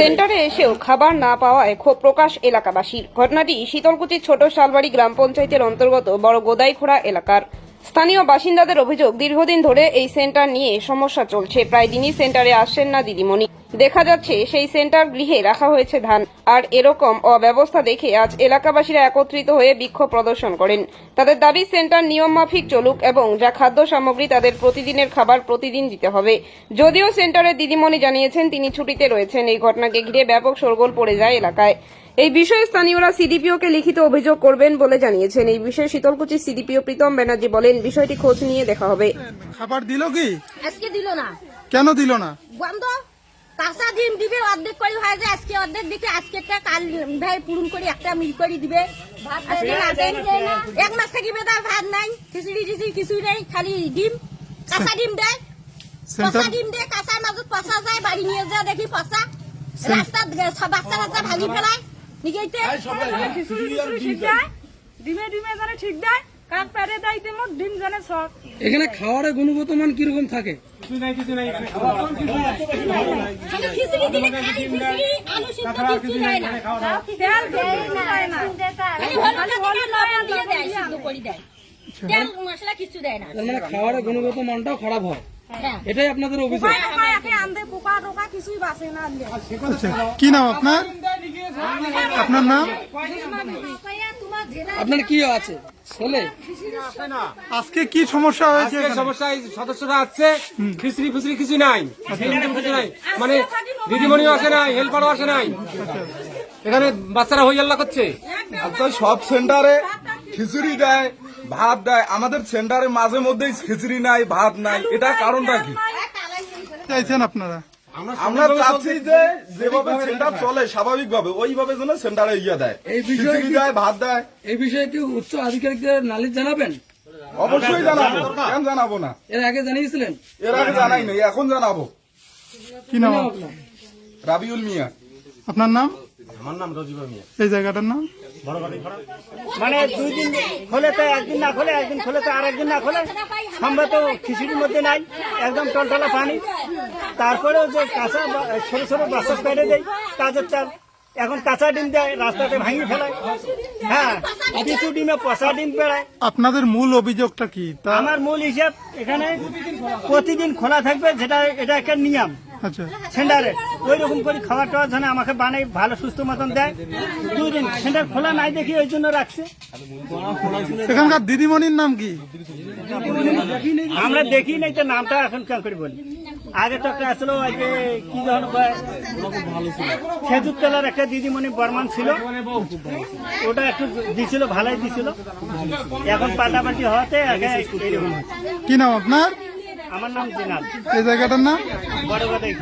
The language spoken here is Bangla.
সেন্টারে এসেও খাবার না পাওয়ায় ক্ষোভ প্রকাশ এলাকাবাসীর। ঘটনাটি শীতলকুচির ছোট শালবাড়ি গ্রাম পঞ্চায়েতের অন্তর্গত বড় গোদাইখোড়া এলাকার। স্থানীয় বাসিন্দাদের অভিযোগ, দীর্ঘদিন ধরে এই সেন্টার নিয়ে সমস্যা চলছে। প্রায় দিনই সেন্টারে আসছেন না দিদিমণি। দেখা যাচ্ছে সেই সেন্টার গৃহে রাখা হয়েছে ধান। আর এরকম অব্যবস্থা দেখে আজ এলাকাবাসীরা একত্রিত হয়ে বিক্ষোভ প্রদর্শন করেন। তাদের দাবি সেন্টার নিয়ম মাফিক চলুক এবং যা খাদ্য সামগ্রী তাদের প্রতিদিনের খাবার প্রতিদিন দিতে হবে। যদিও সেন্টারের দিদিমণি জানিয়েছেন তিনি ছুটিতে রয়েছেন। এই ঘটনাকে ঘিরে ব্যাপক শোরগোল পড়ে যায় এলাকায়। এই বিষয়ে স্থানীয়রা সিডিপিওকে লিখিত অভিযোগ করবেন বলে জানিয়েছেন। এই বিষয়ে শীতলকুচির সিডিপিও প্রীতম ব্যানার্জি বলেন বিষয়টি খোঁজ নিয়ে দেখা হবে। খাবার দিল কি? আজকে দিল না। কেন দিল না? বন্ধ কাঁচা ডিম দিবে অর্ধেক করে হয় যে আজকে অর্ধেক দিকে আজকে একটা কাল ভাই পূরণ করে একটা মিল করে দিবে। এক মাস থাকিবে তার ভাত নাই খিচুড়ি টিচুড়ি কিছুই নেই খালি ডিম। কাঁচা ডিম দেয়। পচা ডিম দিয়ে কাঁচার মাজত পচা যায় বাড়ি নিয়ে যা দেখি পচা। রাস্তাত গে- বাচ্চা বাচ্চা ভাঙি ফেলায়। নিগেইতে ঠিক দেয়। ডিমে ডিমে জানে ঠিক দেয়। ডিম জানে সব। এখানে খাওয়ারের গুণগত মান কীরকম থাকে? মানে খাওয়ারের গুণগত মানটাও খারাপ হয়। হ্যাঁ। এটাই আপনাদের অভিযোগ। আচ্ছা কি নাম আপনার? আপনার নাম? আপনার কি আছে? ছেলে? আজকে কি সমস্যা হয়েছে সমস্যা এই সদস্যরা আসছে খিচড়ি ফিচড়ি কিছু নাই। কিছু নাই। মানে দিদিমণিও আসে নাই হেল্পারও আসে নাই। এখানে বাচ্চারা হই আল্লাহ করছে। আচ্ছা সব সেন্টারে খিচুড়ি দেয় ভাত দেয়। আমাদের সেন্টারে মাঝে মধ্যেই খিচুড়ি নাই ভাত নাই। এটা কারণটা কি? চাইছেন আপনারা? আমরা চাচ্ছি যে যেভাবে সেন্টার চলে স্বাভাবিক ভাবে ওইভাবে যেন সেন্টারে ইয়ে দেয়। এই বিষয়ে কি- দেয় ভাত দেয়। এই বিষয়ে কি উচ্চ আধিকারিকদের নালিশ জানাবেন? অবশ্যই জানাব। কেন জানাব না? এর আগে জানিয়েছিলেন? এর আগে জানাই নাই এখন জানাব। কি নাম? রাবিউল মিয়া। আপনার নাম? আমার নাম রজিবা মিয়া। এই জায়গাটার নাম? মানে দুই দিন খোলে তো একদিন না খোলে একদিন খোলে তো আরেকদিন না খোলে। সম্ভবত খিচুড়ির মধ্যে নাই একদম টলটলা পানি। তারপরেও যে কাঁচা ছোট ছোট বাচ্চা পেটে দেয় কাজের চাল। এখন কাঁচা ডিম দেয় রাস্তাতে ভাঙি ফেলায়। হ্যাঁ কিছু ডিমে পচা ডিম পেড়ায়। আপনাদের মূল অভিযোগটা কি? আমার মূল হিসাব এখানে প্রতিদিন খোলা থাকবে যেটা এটা একটা নিয়ম। আচ্ছা। সেন্টারে। ওই রকম করে খাবার টাওয়ার জন্য আমাকে বানাই ভালো সুস্থ মতন দেয়। সেন্টার খোলা নাই দেখি ওই জন্য রাখছে। এখানকার দিদিমণির নাম কি? আমরা দেখি নাই তো নামটা এখন কেন করে বলি। আগে তো একটা আসলো ওই যে কি কয়, খেজুর তলার একটা দিদিমণি বর্মান ছিল। ওটা একটু দিছিল ভালোই দিছিল। এখন পাল্টাপাল্টি হওয়াতে আগে কি নাম আপনার? আমার নাম জিনাল। এই জায়গাটার নাম? বড় কথাই